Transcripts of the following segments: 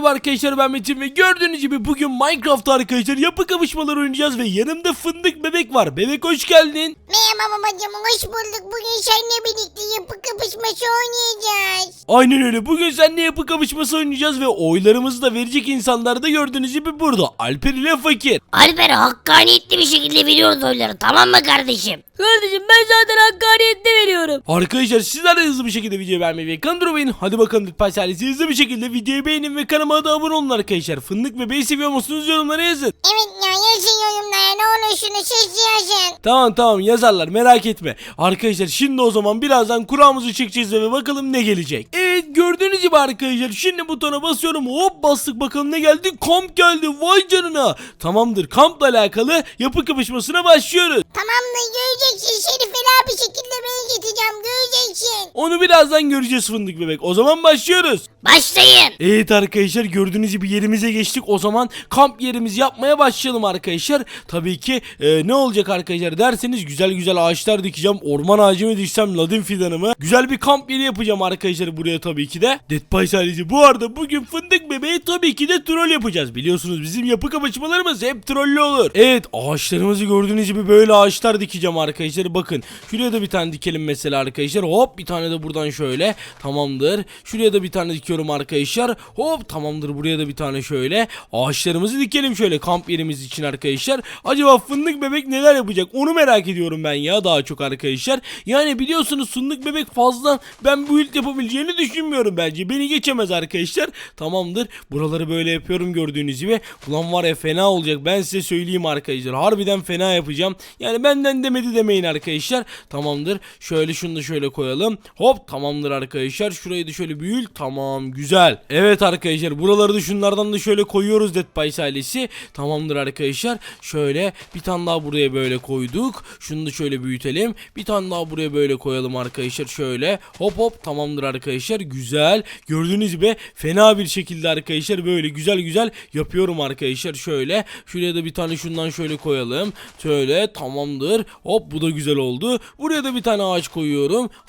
merhaba arkadaşlar ben Metin ve gördüğünüz gibi bugün Minecraft'ta arkadaşlar yapı kapışmaları oynayacağız ve yanımda fındık bebek var. Bebek hoş geldin. Merhaba babacığım hoş bulduk. Bugün seninle birlikte yapı kapışması oynayacağız. Aynen öyle bugün seninle yapı kapışması oynayacağız ve oylarımızı da verecek insanlar da gördüğünüz gibi burada. Alper ile Fakir. Alper hakkaniyetli bir şekilde veriyoruz oyları tamam mı kardeşim? Kardeşim ben zaten hakkaniyetli veriyorum. Arkadaşlar sizler de hızlı bir şekilde videoyu beğenmeyi ve kanalı durmayın. Hadi bakalım Lütfen ailesi hızlı bir şekilde videoyu beğenin ve kanalıma da abone olun arkadaşlar. Fındık bebeği seviyor musunuz yorumlara yazın. Evet ya yazın yorumlara ne olur şunu ses yazın. Tamam tamam yazarlar merak etme. Arkadaşlar şimdi o zaman birazdan kuramızı çekeceğiz ve bakalım ne gelecek. Evet gördüğünüz gibi arkadaşlar şimdi butona basıyorum hop bastık bakalım ne geldi kamp geldi vay canına. Tamamdır kampla alakalı yapı kapışmasına başlıyoruz. Tamamdır göreceksin seni fena bir şekilde ben getireceğim göreceksin. Onu birazdan göreceğiz fındık bebek o zaman başlıyoruz. Başlayın. Evet arkadaşlar gördüğünüz gibi yerimize geçtik. O zaman kamp yerimizi yapmaya başlayalım arkadaşlar. Tabii ki e, ne olacak arkadaşlar derseniz güzel güzel ağaçlar dikeceğim. Orman ağacı mı diksem ladin fidanımı. Güzel bir kamp yeri yapacağım arkadaşlar buraya tabii ki de. Dead Pies ailesi bu arada bugün fındık bebeği tabii ki de troll yapacağız. Biliyorsunuz bizim yapı kapışmalarımız hep trollü olur. Evet ağaçlarımızı gördüğünüz gibi böyle ağaçlar dikeceğim arkadaşlar. Bakın şuraya da bir tane dikelim mesela arkadaşlar. Hop bir tane de buradan şöyle. Tamamdır. Şuraya da bir tane dikiyorum arkadaşlar. Hop tamamdır buraya da bir tane şöyle. Ağaçlarımızı dikelim şöyle kamp yerimiz için arkadaşlar. Acaba fındık bebek neler yapacak onu merak ediyorum ben ya daha çok arkadaşlar. Yani biliyorsunuz fındık bebek fazla ben bu build yapabileceğini düşünmüyorum bence. Beni geçemez arkadaşlar. Tamamdır. Buraları böyle yapıyorum gördüğünüz gibi. Ulan var ya fena olacak ben size söyleyeyim arkadaşlar. Harbiden fena yapacağım. Yani benden demedi demeyin arkadaşlar. Tamamdır. Şöyle şunu da şöyle koyalım. Hop tamamdır arkadaşlar. Şurayı da şöyle büyül. Tamam güzel. Evet arkadaşlar buraları da şunlardan da şöyle koyuyoruz Dead Pies ailesi. Tamamdır arkadaşlar. Şöyle bir tane daha buraya böyle koyduk. Şunu da şöyle büyütelim. Bir tane daha buraya böyle koyalım arkadaşlar. Şöyle hop hop tamamdır arkadaşlar. Güzel. Gördüğünüz gibi fena bir şekilde arkadaşlar böyle güzel güzel yapıyorum arkadaşlar. Şöyle şuraya da bir tane şundan şöyle koyalım. Şöyle tamamdır. Hop bu da güzel oldu. Buraya da bir tane ağaç koyuyorum.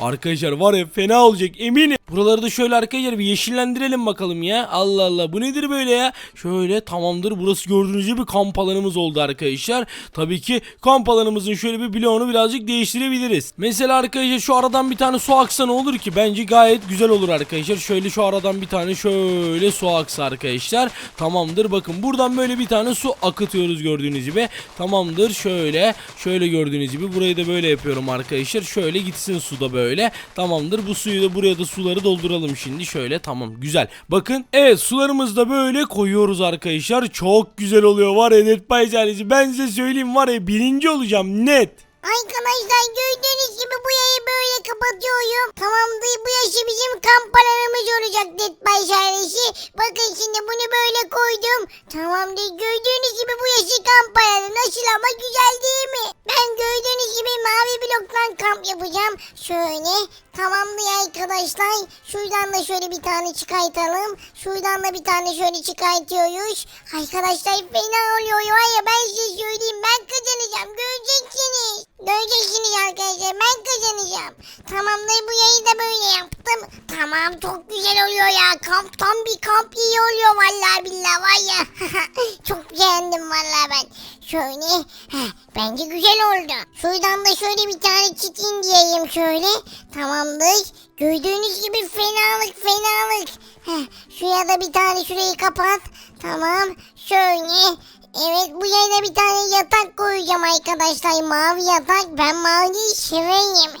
Arkadaşlar var ya fena olacak eminim. Buraları da şöyle arkadaşlar bir yeşillendirelim bakalım ya. Allah Allah bu nedir böyle ya? Şöyle tamamdır. Burası gördüğünüz gibi kamp alanımız oldu arkadaşlar. Tabii ki kamp alanımızın şöyle bir bloğunu birazcık değiştirebiliriz. Mesela arkadaşlar şu aradan bir tane su aksa ne olur ki? Bence gayet güzel olur arkadaşlar. Şöyle şu aradan bir tane şöyle su aksa arkadaşlar. Tamamdır. Bakın buradan böyle bir tane su akıtıyoruz gördüğünüz gibi. Tamamdır. Şöyle şöyle gördüğünüz gibi burayı da böyle yapıyorum arkadaşlar. Şöyle gitsin suda böyle. Tamamdır. Bu suyu da buraya da suları dolduralım şimdi. Şöyle tamam güzel. Bakın evet sularımızı da böyle koyuyoruz arkadaşlar. Çok güzel oluyor var ya Net Pies ailesi. Ben size söyleyeyim var ya birinci olacağım net. Arkadaşlar gördüğünüz gibi bu yayı böyle kapatıyorum. Tamamdır bu yaşı bizim kamp olacak Dead by ailesi. Bakın şimdi bunu böyle koydum. Tamamdır gördüğünüz gibi bu yaşı kamp nasıl ama güzel değil mi? Ben gördüğünüz gibi mavi bloktan kamp yapacağım. Şöyle tamamdır arkadaşlar. Şuradan da şöyle bir tane çıkartalım. Şuradan da bir tane şöyle çıkartıyoruz. Arkadaşlar fena oluyor var ya ben size söyleyeyim ben kazanacağım göreceksiniz. Göreceksiniz arkadaşlar ben kazanacağım. Tamamdır bu yayı da böyle yaptım. Tamam çok güzel oluyor ya. Kamp tam bir kamp iyi oluyor vallahi billahi var ya. çok beğendim vallahi ben. Şöyle bence güzel oldu. Şuradan da şöyle bir tane çitin diyeyim şöyle. Tamamdır. Gördüğünüz gibi fenalık fenalık. Heh, şuraya da bir tane şurayı kapat. Tamam. Şöyle. Evet bu yayına bir tane yatak koyacağım arkadaşlar. Mavi yatak. Ben maviyi severim.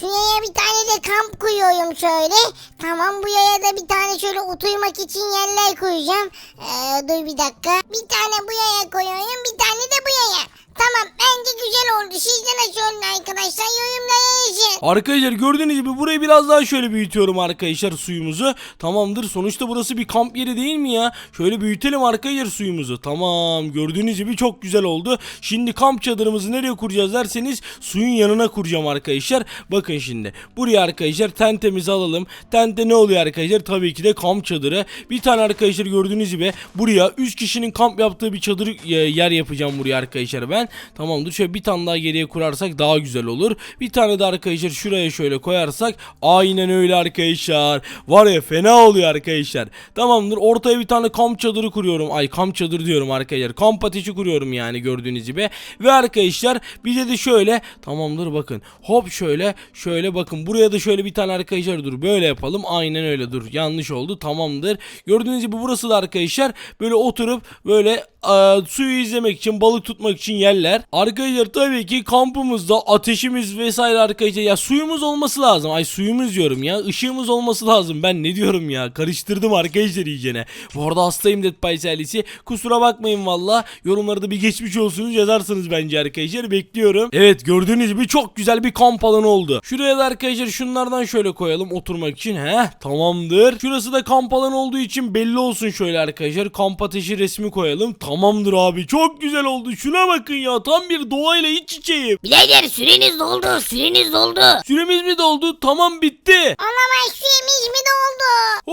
Şuraya bir tane de kamp koyuyorum şöyle. Tamam bu yaya da bir tane şöyle oturmak için yerler koyacağım. Ee, dur bir dakika. Bir tane bu yaya koyuyorum bir tane de bu yaya. Tamam bence güzel oldu. Sizce nasıl oldu arkadaşlar? Yorumlara yazın. Arkadaşlar gördüğünüz gibi burayı biraz daha şöyle büyütüyorum arkadaşlar suyumuzu. Tamamdır. Sonuçta burası bir kamp yeri değil mi ya? Şöyle büyütelim arkadaşlar suyumuzu. Tamam. Gördüğünüz gibi çok güzel oldu. Şimdi kamp çadırımızı nereye kuracağız derseniz suyun yanına kuracağım arkadaşlar. Bakın şimdi. Buraya arkadaşlar tentemizi alalım. Tente ne oluyor arkadaşlar? Tabii ki de kamp çadırı. Bir tane arkadaşlar gördüğünüz gibi buraya 3 kişinin kamp yaptığı bir çadır e, yer yapacağım buraya arkadaşlar ben. Ben. Tamamdır şöyle bir tane daha geriye kurarsak daha güzel olur. Bir tane de arkadaşlar şuraya şöyle koyarsak aynen öyle arkadaşlar. Var ya fena oluyor arkadaşlar. Tamamdır ortaya bir tane kamp çadırı kuruyorum. Ay kamp çadırı diyorum arkadaşlar. Kamp ateşi kuruyorum yani gördüğünüz gibi. Ve arkadaşlar bize de şöyle tamamdır bakın. Hop şöyle şöyle bakın buraya da şöyle bir tane arkadaşlar dur böyle yapalım. Aynen öyle dur. Yanlış oldu. Tamamdır. Gördüğünüz gibi burası da arkadaşlar böyle oturup böyle e, suyu izlemek için balık tutmak için yerler. Arkadaşlar tabii ki kampımızda ateşimiz vesaire arkadaşlar ya suyumuz olması lazım. Ay suyumuz diyorum ya. ışığımız olması lazım. Ben ne diyorum ya? Karıştırdım arkadaşlar iyicene. Bu arada hastayım Dead by Silence'i. Kusura bakmayın valla. Yorumlarda bir geçmiş olsunuz yazarsınız bence arkadaşlar. Bekliyorum. Evet gördüğünüz gibi çok güzel bir kamp alanı oldu. Şuraya da arkadaşlar şunlardan şöyle koyalım oturmak için. Heh tamamdır. Şurası da kamp alanı olduğu için belli olsun şöyle arkadaşlar. Kamp ateşi resmi koyalım. Tamamdır abi. Çok güzel oldu. Şuna bakın ya. Tam bir doğayla iç içeyim. Birader süreniz doldu süreniz doldu. Süremiz mi doldu? Tamam bitti. Olamaz suyumuz mi doldu?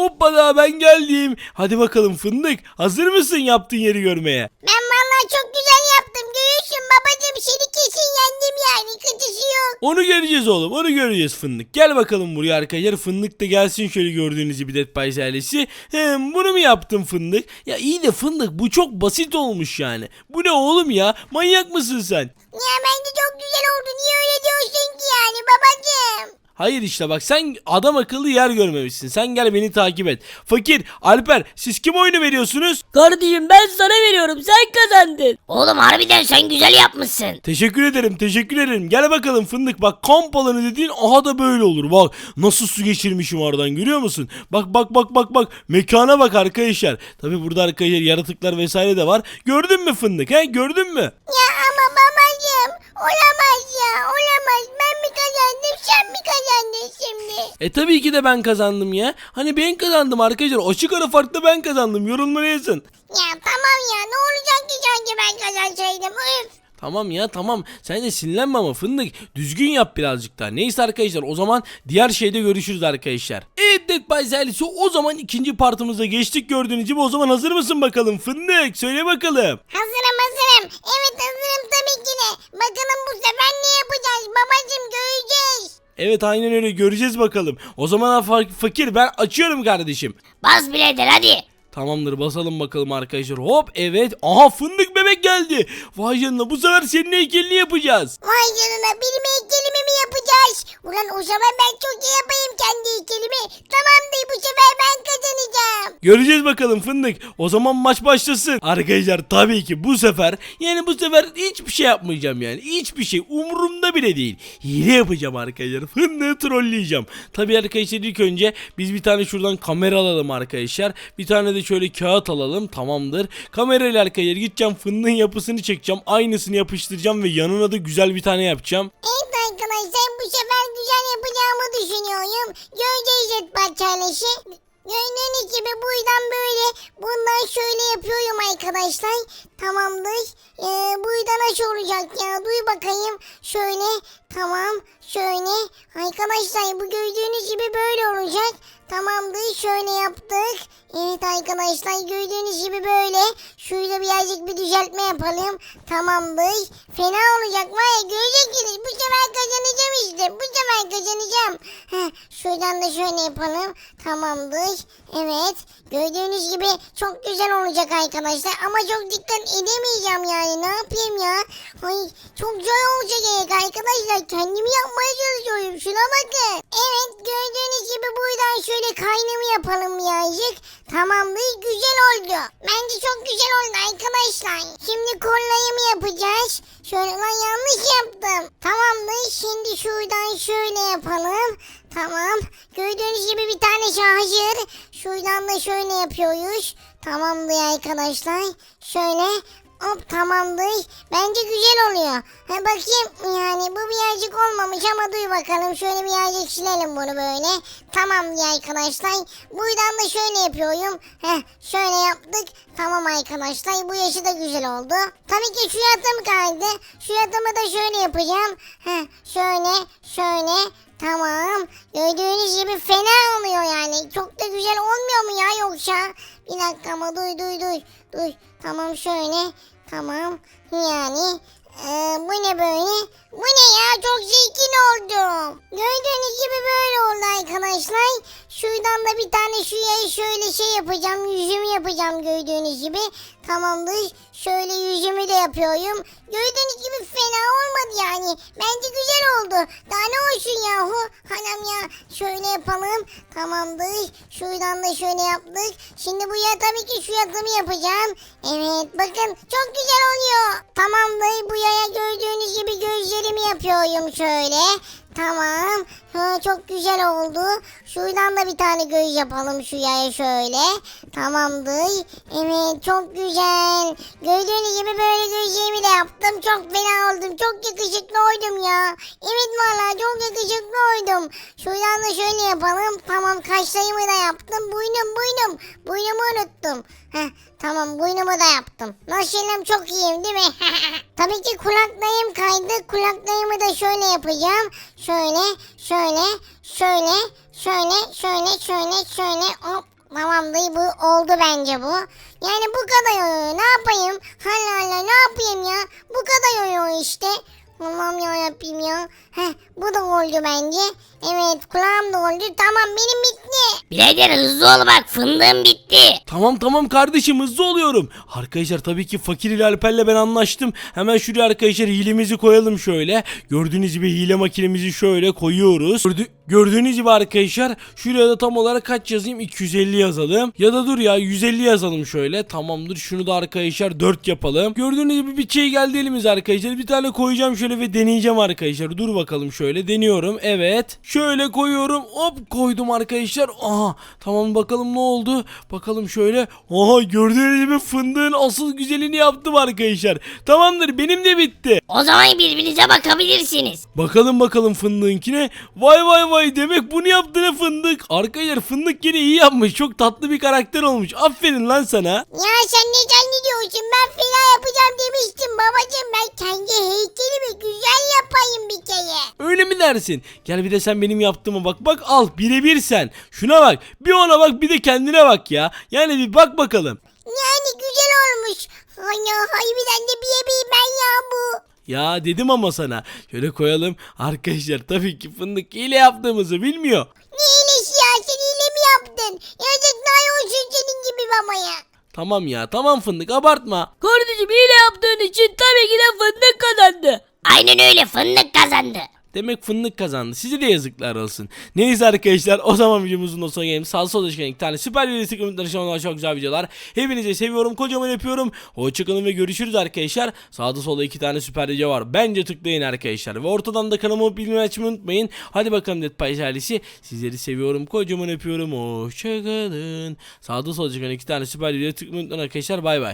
Hoppala ben geldim. Hadi bakalım fındık. Hazır mısın yaptığın yeri görmeye? Ben vallahi çok güzel yaptım. Görüyorsun babacım seni kesin Onu göreceğiz oğlum. Onu göreceğiz fındık. Gel bakalım buraya arkadaşlar. Fındık da gelsin şöyle gördüğünüz gibi Dead by ailesi. Bunu mu yaptın fındık? Ya iyi de fındık bu çok basit olmuş yani. Bu ne oğlum ya? Manyak mısın sen? Ya bence çok güzel oldu. Niye öyle diyorsun ki yani babacım? Hayır işte bak sen adam akıllı yer görmemişsin. Sen gel beni takip et. Fakir, Alper siz kim oyunu veriyorsunuz? Kardeşim ben sana veriyorum sen kazandın. Oğlum harbiden sen güzel yapmışsın. Teşekkür ederim teşekkür ederim. Gel bakalım fındık bak kamp alanı dediğin aha da böyle olur. Bak nasıl su geçirmişim oradan görüyor musun? Bak bak bak bak bak mekana bak arkadaşlar. Tabi burada arkadaşlar yaratıklar vesaire de var. Gördün mü fındık he gördün mü? Ya ama babacım olamaz ya olamaz. Ben mi kazandım sen mi kazandın şimdi? E tabii ki de ben kazandım ya. Hani ben kazandım arkadaşlar. Açık ara farklı ben kazandım. Yorumlara yazın. Ya tamam ya ne olacak ki sanki ben kazansaydım üf. Tamam ya tamam. Sen de sinirlenme ama fındık. Düzgün yap birazcık daha. Neyse arkadaşlar o zaman diğer şeyde görüşürüz arkadaşlar. Evet Dead by o zaman ikinci partımıza geçtik gördüğünüz gibi. O zaman hazır mısın bakalım fındık? Söyle bakalım. Hazırım hazırım. Evet hazırım tabii ki de. Bakalım bu sefer ne yapacağız babacım göreceğiz. Evet aynen öyle göreceğiz bakalım. O zaman fa- fakir ben açıyorum kardeşim. Bas birader hadi. Tamamdır basalım bakalım arkadaşlar. Hop evet. Aha fındık bebek geldi. Vay canına bu sefer senin heykelini yapacağız. Vay canına benim heykelimi mi yapacağız? Ulan o zaman ben çok iyi yapayım kendi heykelimi. Tamamdır bu sefer ben kazanacağım. Göreceğiz bakalım fındık. O zaman maç başlasın. Arkadaşlar tabii ki bu sefer yani bu sefer hiçbir şey yapmayacağım yani. Hiçbir şey umurumda bile değil. Hile yapacağım arkadaşlar. Fındığı trolleyeceğim. Tabii arkadaşlar ilk önce biz bir tane şuradan kamera alalım arkadaşlar. Bir tane de şöyle kağıt alalım. Tamamdır. Kamerayla arkadaşlar gideceğim fındığın yapısını çekeceğim. Aynısını yapıştıracağım ve yanına da güzel bir tane yapacağım. Evet arkadaşlar bu sefer güzel yapacağımı düşünüyorum. Göreceğiz et çaresi. Gördüğünüz gibi buradan böyle bundan şöyle yapıyorum arkadaşlar. Tamamdır. Ee, burada nasıl olacak ya? Duy bakayım. Şöyle tamam şöyle. Arkadaşlar bu gördüğünüz gibi böyle olacak. Tamamdır şöyle yaptık. Evet arkadaşlar gördüğünüz gibi böyle. Şöyle birazcık bir düzeltme yapalım. Tamamdır. Fena olacak var ya göreceksiniz. Bu sefer kazanacağım işte. Bu sefer kazanacağım. Heh, şuradan da şöyle yapalım. Tamamdır. Evet. Gördüğünüz gibi çok güzel olacak arkadaşlar. Ama çok dikkat edemeyeceğim yani. Ne yapayım ya? Ay, çok zor olacak arkadaşlar. Kendimi yapmaya çalışıyorum. Şuna bakın. Evet gördüğünüz gibi buradan şöyle kaynımı yapalım birazcık. Tamamdır güzel oldu. Bence çok güzel oldu arkadaşlar. Şimdi kollayımı yapacağız. Şöyle lan yanlış yaptım. Tamamdır şimdi şuradan şöyle yapalım. Tamam. Gördüğünüz gibi bir tane şarjır. Şuradan da şöyle yapıyoruz. Tamamdır arkadaşlar. Şöyle Hop tamamdır. Bence güzel oluyor. Ha, bakayım yani olmamış ama duy bakalım. Şöyle birazcık silelim bunu böyle. Tamam diye arkadaşlar. Buradan da şöyle yapıyorum. Heh, şöyle yaptık. Tamam arkadaşlar. Bu yaşı da güzel oldu. Tabii ki şu yatım kaldı. Şu yatımı da şöyle yapacağım. Heh, şöyle şöyle. Tamam. Gördüğünüz gibi fena oluyor yani. Çok da güzel olmuyor mu ya yoksa? Bir dakika ama duy duy duy. Duy. Tamam şöyle. Tamam. Yani Ee, bu ne böyle? Bu ne ya? Çok zengin oldum. Gördüğünüz gibi böyle oldu arkadaşlar. Şuradan da bir tane şuraya şöyle şey yapacağım. Yüzümü yapacağım gördüğünüz gibi. Tamamdır. Şöyle yüzümü de yapıyorum. Gördüğünüz gibi fena olmadı yani. Bence güzel oldu. Daha ne olsun yahu? Hanım ya şöyle yapalım. Tamamdır. Şuradan da şöyle yaptık. Şimdi bu ya tabii ki şu yatımı yapacağım. Evet bakın çok güzel oluyor. Tamamdır. Bu yaya gördüğünüz gibi gözlerimi yapıyorum şöyle. Tamam. Ha, çok güzel oldu. Şuradan da bir tane göz yapalım şu yaya şöyle. Tamamdır. Evet çok güzel. Gördüğünüz gibi böyle gözlerimi de yaptım. Çok fena oldum. Çok yakışıklı oldum ya. Evet valla çok yakışıklı oldum. Şuradan da şöyle yapalım. Tamam kaşlarımı da yaptım. Buynum buynum. Buynumu unuttum. Heh, tamam buynumu da yaptım. Nasılım çok iyiyim değil mi? Tabii ki kulaklarım kaydı. Kulaklarımı da şöyle yapacağım. Şöyle, şöyle, şöyle, şöyle, şöyle, şöyle, şöyle. Hop. Tamam dayı bu oldu bence bu. Yani bu kadar oluyor. Ne yapayım? Hala hala ne yapayım ya? Bu kadar oluyor işte. Allah'ım ya yapayım ya. Heh, bu da oldu bence. Evet kulağım da oldu. Tamam benim bitti. Birader hızlı ol bak fındığım bitti. Tamam tamam kardeşim hızlı oluyorum. Arkadaşlar tabii ki Fakir ile Alper'le ben anlaştım. Hemen şuraya arkadaşlar hilemizi koyalım şöyle. Gördüğünüz gibi hile makinemizi şöyle koyuyoruz. Gördü- gördüğünüz gibi arkadaşlar şuraya da tam olarak kaç yazayım? 250 yazalım. Ya da dur ya 150 yazalım şöyle. Tamamdır şunu da arkadaşlar 4 yapalım. Gördüğünüz gibi bir şey geldi elimize arkadaşlar. Bir tane koyacağım şöyle ve deneyeceğim arkadaşlar. Dur bakalım şöyle deniyorum. Evet. Şöyle koyuyorum. Hop koydum arkadaşlar. Aha tamam bakalım ne oldu? Bakalım şöyle. Aha gördüğünüz gibi fındığın asıl güzelini yaptım arkadaşlar. Tamamdır benim de bitti. O zaman birbirinize bakabilirsiniz. Bakalım bakalım fındığınkine. Vay vay vay demek bunu yaptı ne fındık. Arkadaşlar fındık yine iyi yapmış. Çok tatlı bir karakter olmuş. Aferin lan sana. Ya sen ne zannediyorsun? Ben fena yapacağım demiştim babacığım. Ben kendi heykelimi güzel yapayım bir kere. Öyle mi dersin? Gel bir de sen benim yaptığıma bak. Bak al birebir sen. Şuna bak. Bir ona bak bir de kendine bak ya. Yani bir bak bakalım. Yani güzel olmuş. Ana harbiden de bir ben ya bu. Ya dedim ama sana. Şöyle koyalım. Arkadaşlar tabii ki fındık hile yaptığımızı bilmiyor. Ne iyilesi ya sen iyile mi yaptın? Yazıklar olsun senin gibi babaya. Tamam ya tamam fındık abartma. Kardeşim hile yaptığın için tabii ki de fındık kazandı. Aynen öyle fındık kazandı. Demek fındık kazandı. Size de yazıklar olsun. Neyse arkadaşlar o zaman videomuzun da sonuna gelelim. Sağ sol iki tane süper video sıkıntı dışarıdan çok güzel videolar. Hepinizi seviyorum. Kocaman yapıyorum. Hoşçakalın ve görüşürüz arkadaşlar. Sağda solda iki tane süper video var. Bence tıklayın arkadaşlar. Ve ortadan da kanalıma bildirim açmayı unutmayın. Hadi bakalım Pies ailesi. Sizleri seviyorum. Kocaman yapıyorum. Hoşçakalın. Sağda solda çıkan iki tane süper video tıklamayı unutmayın arkadaşlar. Bay bay.